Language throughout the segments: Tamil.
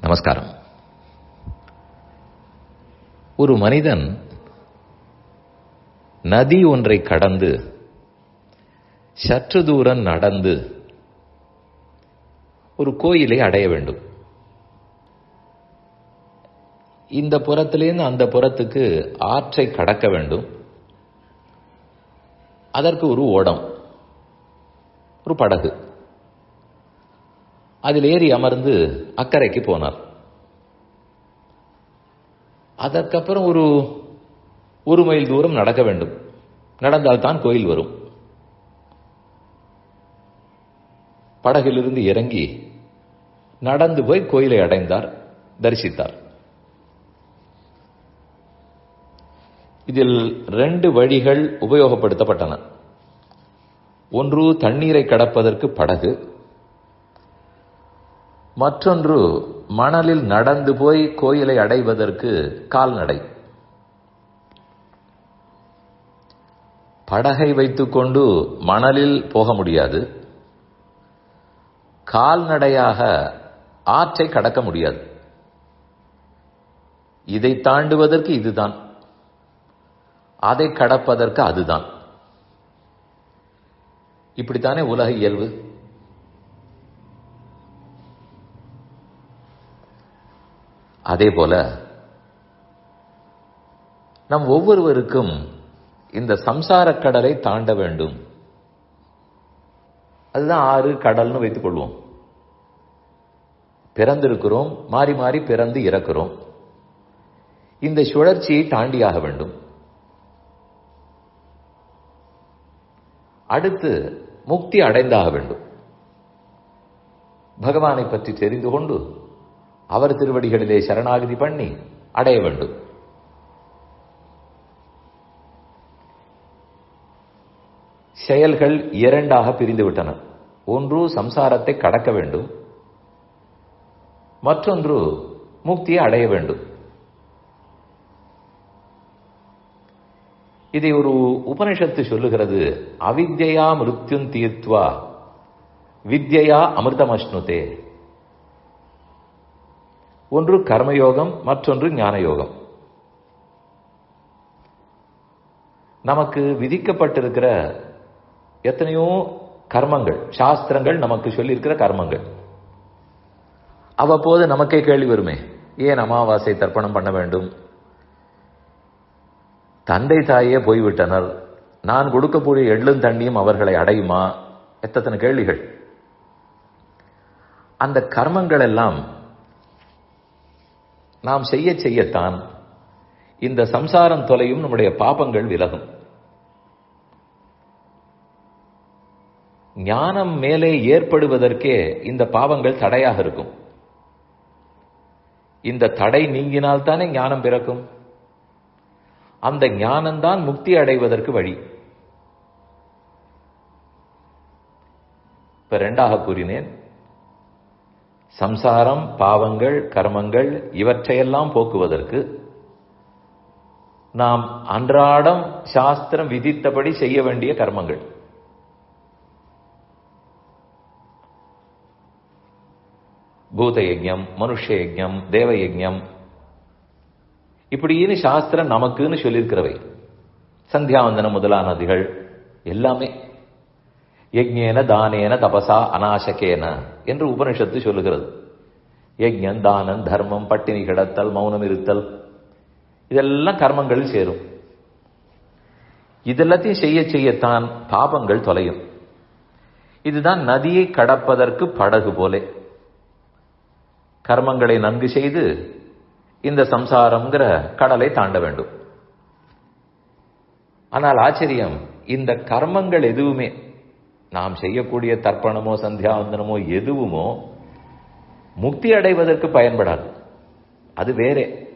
நமஸ்காரம். ஒரு மனிதன் நதி ஒன்றை கடந்து சற்று தூரம் நடந்து ஒரு கோயிலை அடைய வேண்டும். இந்த புறத்திலிருந்து அந்த புறத்துக்கு ஆற்றை கடக்க வேண்டும். அதற்கு ஒரு ஓடம் ஒரு படகு. அதில் ஏறி அமர்ந்து அக்கறைக்கு போனார். அதற்கப்புறம் ஒரு ஒரு மைல் தூரம் நடக்க வேண்டும். நடந்தால் தான் கோயில் வரும். படகிலிருந்து இறங்கி நடந்து போய் கோயிலை அடைந்தார் தரிசித்தார். இதில் ரெண்டு வழிகள் உபயோகப்படுத்தப்பட்டன. ஒன்று தண்ணீரை கடப்பதற்கு படகு மற்றொன்று மணலில் நடந்து போய் கோயிலை அடைவதற்கு கால்நடை. படகை வைத்துக்கொண்டு மணலில் போக முடியாது. கால்நடையாக ஆற்றை கடக்க முடியாது. இதை தாண்டுவதற்கு இதுதான். அதை கடப்பதற்கு அதுதான். இப்படித்தானே உலக இயல்பு? அதே போல நம் ஒவ்வொருவருக்கும் இந்த சம்சார கடலை தாண்ட வேண்டும். அதுதான் ஆறு கடல்னு வைத்துக் கொள்வோம். பிறந்திருக்கிறோம் மாறி மாறி பிறந்து இறக்கிறோம். இந்த சுழற்சியை தாண்டியாக வேண்டும். அடுத்து முக்தி அடைந்தாக வேண்டும். பகவானை பற்றி தெரிந்து கொண்டு அவர் திருவடிகளிலே சரணாகதி பண்ணி அடைய வேண்டும். செயல்கள் இரண்டாக பிரிந்துவிட்டன ஒன்று சம்சாரத்தை கடக்க வேண்டும். மற்றொன்று முக்தியை அடைய வேண்டும். இதை ஒரு உபனிஷத்து சொல்லுகிறது. அவித்யா மிருத்யுன் தீர்த்வா வித்யா அமிர்தமஷ்ணுதே. ஒன்று கர்மயோகம் மற்றொன்று ஞான யோகம் நமக்கு விதிக்கப்பட்டிருக்கிற எத்தனையோ கர்மங்கள் சாஸ்திரங்கள் நமக்கு சொல்லியிருக்கிற கர்மங்கள். அவ்வப்போது நமக்கே கேள்வி வருமே ஏன் அமாவாசை தர்ப்பணம் பண்ண வேண்டும்? தந்தை தாயே போய்விட்டனர் நான் கொடுக்கக்கூடிய எள்ளும் தண்ணியும் அவர்களை அடையுமா? எத்தனை கேள்விகள். அந்த கர்மங்கள் எல்லாம் நாம் செய்ய செய்யத்தான் இந்த சம்சாரம் தொலையும் நம்முடைய பாபங்கள் விலகும். ஞானம் மேலே ஏற்படுவதற்கே இந்த பாவங்கள் தடையாக இருக்கும். இந்த தடை நீங்கினால் தானே ஞானம் பிறக்கும். அந்த ஞானம்தான் முக்தி அடைவதற்கு வழி. இப்ப ரெண்டாக கூறினேன். சம்சாரம் பாவங்கள் கர்மங்கள் இவற்றையெல்லாம் போக்குவதற்கு நாம் அன்றாடம் சாஸ்திரம் விதித்தபடி செய்ய வேண்டிய கர்மங்கள். பூத யஜ்யம் மனுஷ யஜ்யம் தேவ யஜ்யம் இப்படின்னு சாஸ்திரம் நமக்குன்னு சொல்லியிருக்கிறவை. சந்தியாவந்தனம் முதலானதுகள் எல்லாமே. யஜ்ஞேன தானேன தபசா அநாசகேன என்று உபனிஷத்து சொல்லுகிறது. யஜ்ஞம் தானம் தர்மம் பட்டினி கிடத்தல் மௌனம் இருத்தல் இதெல்லாம் கர்மங்கள் சேரும். இதெல்லாத்தையும் செய்ய செய்யத்தான் பாபங்கள் தொலையும். இதுதான் நதியை கடப்பதற்கு படகு போலே. கர்மங்களை நன்கு செய்து இந்த சம்சாரம்ங்கிற கடலை தாண்ட வேண்டும். ஆனால் ஆச்சரியம் இந்த கர்மங்கள் எதுவுமே நாம் செய்யக்கூடிய தர்ப்பணமோ சந்தியாவந்தனமோ எதுவுமோ முக்தி அடைவதற்கு பயன்படாது. அது வேறே.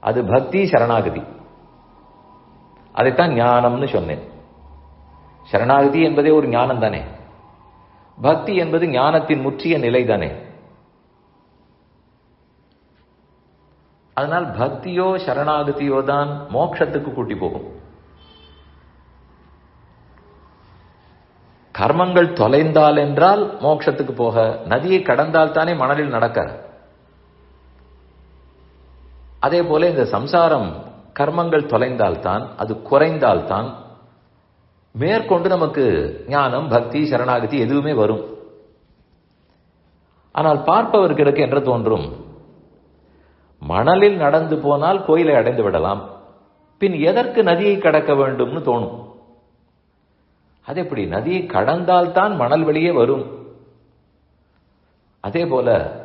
அது பக்தி சரணாகதி. அதைத்தான் ஞானம்னு சொன்னேன். சரணாகதி என்பதே ஒரு ஞானம் தானே பக்தி என்பது ஞானத்தின் முற்றிய நிலை தானே அதனால் பக்தியோ சரணாகதியோ தான் மோட்சத்துக்கு கூட்டி போகும். கர்மங்கள் தொலைந்தால் என்றால் மோட்சத்துக்கு போக நதியை கடந்தால் தானே மணலில் நடக்க. அதே போல இந்த சம்சாரம் கர்மங்கள் தொலைந்தால்தான் அது குறைந்தால்தான் மேற்கொண்டு நமக்கு ஞானம் பக்தி சரணாகதி எதுவுமே வரும். ஆனால் பார்ப்பவர்களுக்கு என்று தோன்றும் மணலில் நடந்து போனால் கோயிலை அடைந்து விடலாம் பின் எதற்கு நதியை கடக்க வேண்டும்னு தோணும். அது எப்படி? நதியை கடந்தால்தான் மணல் வெளியே வரும். அதே போல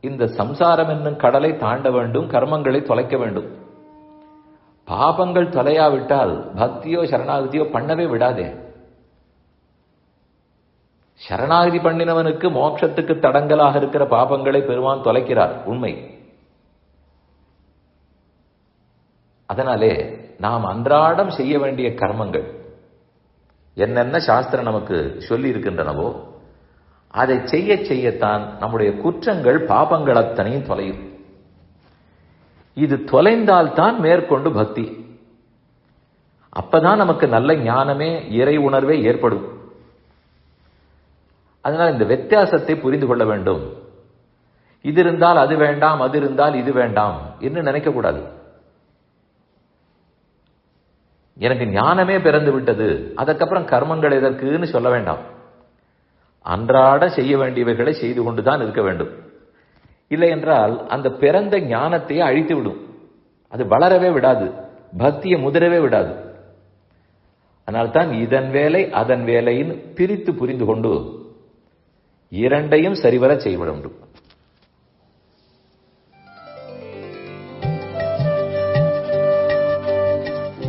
இந்த சம்சாரம் என்னும் கடலை தாண்ட வேண்டும் கர்மங்களை தொலைக்க வேண்டும். பாபங்கள் தொலையாவிட்டால் பக்தியோ சரணாகதியோ பண்ணவே விடாதே. சரணாகதி பண்ணினவனுக்கு மோட்சத்துக்கு தடங்கலாக இருக்கிற பாபங்களை பெருமான் தொலைக்கிறார் உண்மை. அதனாலே நாம் அன்றாடம் செய்ய வேண்டிய கர்மங்கள் என்னென்ன சாஸ்திரம் நமக்கு சொல்லி இருக்கின்றனவோ அதை செய்ய செய்யத்தான் நம்முடைய குற்றங்கள் பாபங்கள் அத்தனையும் தொலையும். இது தொலைந்தால்தான் மேற்கொண்டு பக்தி. அப்பதான் நமக்கு நல்ல ஞானமே இறை உணர்வே ஏற்படும். அதனால் இந்த வித்தியாசத்தை புரிந்து கொள்ள வேண்டும். இது இருந்தால் அது வேண்டாம் அது இருந்தால் இது வேண்டாம் என்று நினைக்கக்கூடாது எனக்கு ஞானமே பிறந்து விட்டது. அதுக்கப்புறம் கர்மங்கள் எதற்குன்னு சொல்ல வேண்டாம். அன்றாட செய்ய வேண்டியவைகளை செய்து கொண்டுதான் இருக்க வேண்டும். இல்லை என்றால் அந்த பிறந்த ஞானத்தையே அழித்து விடும். அது வளரவே விடாது. பக்தியை முதிரவே விடாது. அதனால்தான் இதன் வேலை அதன் வேலைன்னு பிரித்து புரிந்து கொண்டு இரண்டையும் சரிவர செய்விட வேண்டும்.